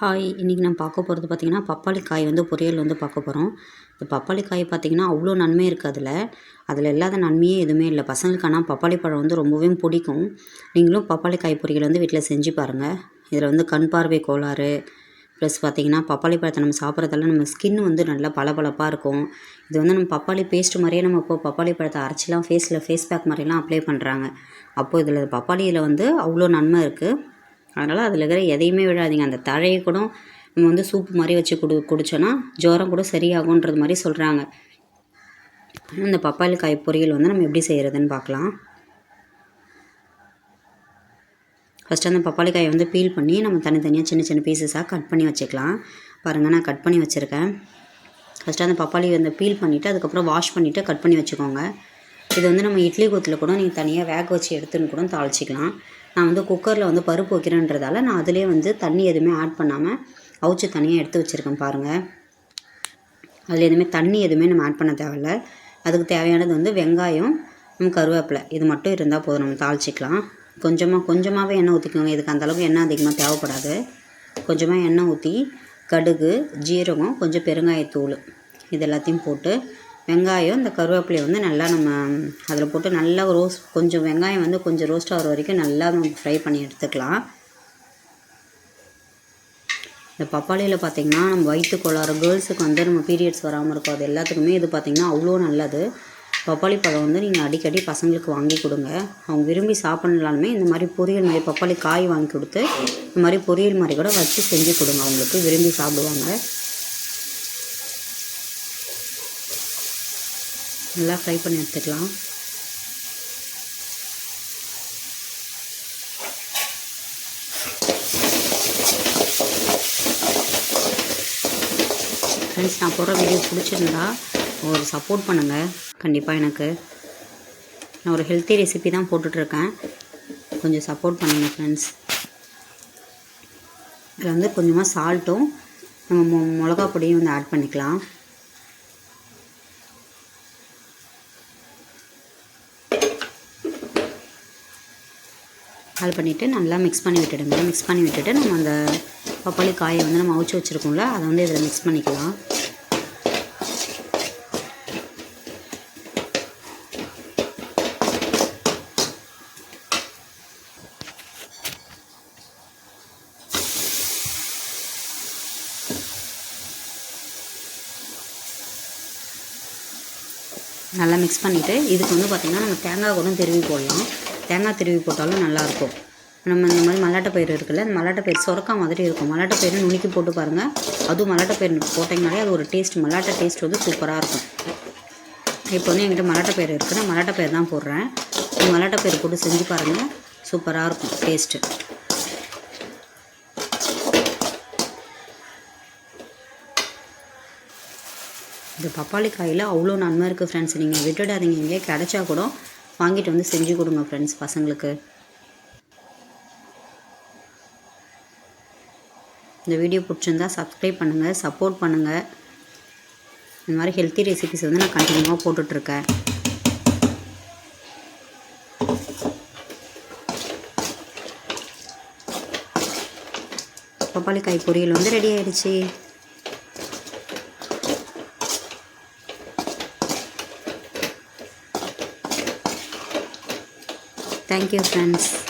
Hi இன்றைக்கி நான் பார்க்க போகிறது பார்த்திங்கன்னா பப்பாளி காய் வந்து பொரியல் வந்து பார்க்க போகிறோம் இந்த பப்பாளி காய் பார்த்திங்கன்னா அவ்வளோ நன்மை இருக்குது அதில் அதில் இல்லாத நன்மையே எதுவுமே இல்லை. பசங்களுக்கு ஆனால் பப்பாளி பழம் வந்து ரொம்பவே பிடிக்கும். நீங்களும் பப்பாளி காய் பொரியல் வந்து வீட்டில் செஞ்சு பாருங்கள் இதில் வந்து கண் பார்வை கோளாறு ப்ளஸ் பார்த்திங்கன்னா பப்பாளி பழத்தை நம்ம சாப்பிட்றதால நம்ம ஸ்கின் வந்து நல்லா பளபளப்பாக இருக்கும். இது வந்து நம்ம பப்பாளி பேஸ்ட் மாதிரியே நம்ம இப்போ பப்பாளி பழத்தை அரைச்சிலாம் ஃபேஸில் ஃபேஸ் பேக் மாதிரிலாம் அப்ளை பண்ணுறாங்க அப்போது இதில் பப்பாளியில் வந்து அவ்வளோ நன்மை இருக்குது அதனால் அதில் இருக்கிற எதையுமே விழாதீங்க. அந்த தழையை கூட நம்ம வந்து சூப்பு மாதிரி வச்சு குடி குடித்தோன்னா ஜுரம் கூட சரியாகுன்றது மாதிரி சொல்கிறாங்க இந்த பப்பாளி காய் பொரியல் வந்து நம்ம எப்படி செய்கிறதுன்னு பார்க்கலாம். ஃபஸ்ட்டு அந்த பப்பாளி காயை வந்து பீல் பண்ணி நம்ம தனித்தனியாக சின்ன சின்ன பீசஸாக கட் பண்ணி வச்சுக்கலாம். பாருங்கள் நான் கட் பண்ணி வச்சுருக்கேன். ஃபஸ்ட்டு அந்த பப்பாளி வந்து பீல் பண்ணிவிட்டு அதுக்கப்புறம் வாஷ் பண்ணிவிட்டு கட் பண்ணி வச்சுக்கோங்க. இது வந்து நம்ம இட்லி கொத்தில் கூட நீங்கள் தனியாக வேக வச்சு எடுத்துன்னு கூட தாளிச்சிக்கலாம். நான் வந்து குக்கரில் வந்து பருப்பு வைக்கிறேன்றதால நான் அதிலே வந்து தண்ணி எதுவுமே ஆட் பண்ணாமல் அவிச்சு தனியாக எடுத்து வச்சுருக்கேன் பாருங்கள் அதில் எதுவுமே தண்ணி எதுவுமே நம்ம ஆட் பண்ண தேவையில்ல. அதுக்கு தேவையானது வந்து வெங்காயம் கருவேப்பிலை. இது மட்டும் இருந்தால் போதும் நம்ம தாளிச்சிக்கலாம். கொஞ்சமாக கொஞ்சமாகவே எண்ணெய் ஊற்றிக்கோங்க இதுக்கு அந்தளவுக்கு எண்ணெய் அதிகமாக தேவைப்படாது. கொஞ்சமாக எண்ணெய் ஊற்றி கடுகு ஜீரகம் கொஞ்சம் பெருங்காயத்தூள் இது எல்லாத்தையும் போட்டு வெங்காயம் இந்த கருவேப்பிலையை வந்து நல்லா நம்ம அதில் போட்டு நல்லா ரோஸ்ட் கொஞ்சம் வெங்காயம் வந்து கொஞ்சம் ரோஸ்ட் ஆகிற வரைக்கும் நல்லா நம்ம ஃப்ரை பண்ணி எடுத்துக்கலாம். இந்த பப்பாளியில் பார்த்திங்கன்னா நம்ம வயிற்று கோளாறு கேர்ள்ஸுக்கு வந்து நம்ம பீரியட்ஸ் வராமல் இருக்கும். அது எல்லாத்துக்குமே இது பார்த்திங்கன்னா அவ்வளோ நல்லது. பப்பாளி பழம் வந்து நீங்கள் அடிக்கடி பசங்களுக்கு வாங்கி கொடுங்க. அவங்க விரும்பி சாப்பிட்லாலுமே இந்த மாதிரி பொரியல் மாதிரி பப்பாளி காய் வாங்கி கொடுத்து இந்த மாதிரி பொரியல் மாதிரி கூட வச்சு செஞ்சு கொடுங்க. அவங்களுக்கு விரும்பி சாப்பிடுவாங்க. நல்லா ஃப்ரை பண்ணி எடுத்துக்கலாம். ஃப்ரெண்ட்ஸ் நான் போடுற வீடியோ பிடிச்சிருந்தா ஒரு சப்போர்ட் பண்ணுங்கள் கண்டிப்பாக எனக்கு. நான் ஒரு ஹெல்த்தி ரெசிபி தான் போட்டுட்ருக்கேன். கொஞ்சம் சப்போர்ட் பண்ணுங்கள் ஃப்ரெண்ட்ஸ் இதில் வந்து கொஞ்சமாக சால்ட்டும் நம்ம மிளகா பொடியும் வந்து ஆட் பண்ணிக்கலாம். கால் பண்ணிவிட்டு நல்லா மிக்ஸ் பண்ணி விட்டுடுங்க. மிக்ஸ் பண்ணி விட்டுட்டு நம்ம அந்த பப்பாளி காயை வந்து நம்ம அவிச்சு வச்சுருக்கோம்ல அதை வந்து இதில் மிக்ஸ் பண்ணிக்கலாம். நல்லா மிக்ஸ் பண்ணிவிட்டு இதுக்கு வந்து பார்த்திங்கன்னா நம்ம தேங்காய் கூட திருவி போடலாம். தேங்காய் திருவி போட்டாலும் நல்லாயிருக்கும். நம்ம இந்த மாதிரி மல்லாட்டை பயிர் இருக்குல்ல அந்த மல்லாட்டை பயிர் சொரக்கா மாதிரி இருக்கும். மல்லாட்டை பயிர் நுணுக்கி போட்டு பாருங்கள் அதுவும் மல்லாட்டை பயிர் போட்டிங்கனாலே அது ஒரு டேஸ்ட் மல்லாட்டை டேஸ்ட் வந்து சூப்பராக இருக்கும். இப்போ வந்து என்கிட்ட மல்லாட்டை பயிர் இருக்குது நான் மல்லாட்டை பயிர் தான் போடுறேன். மல்லாட்டை பயிர் போட்டு செஞ்சு பாருங்கள் சூப்பராக இருக்கும் டேஸ்ட்டு இந்த பப்பாளி காயில் அவ்வளோ நன்மை இருக்குது ஃப்ரெண்ட்ஸ் நீங்கள் விட்டுடாதீங்க. இங்கே கிடச்சா கூட வாங்கிட்டு வந்து செஞ்சு கொடுங்க ஃப்ரெண்ட்ஸ் பசங்களுக்கு. இந்த வீடியோ பிடிச்சிருந்தா சப்ஸ்கிரைப் பண்ணுங்கள் சப்போர்ட் பண்ணுங்கள் இந்த மாதிரி ஹெல்த்தி ரெசிபிஸ் வந்து நான் கண்டினியூவாக போட்டுட்ருக்கேன். பப்பாளி காய் பொரியல் வந்து ரெடி ஆகிடுச்சி Thank you, friends.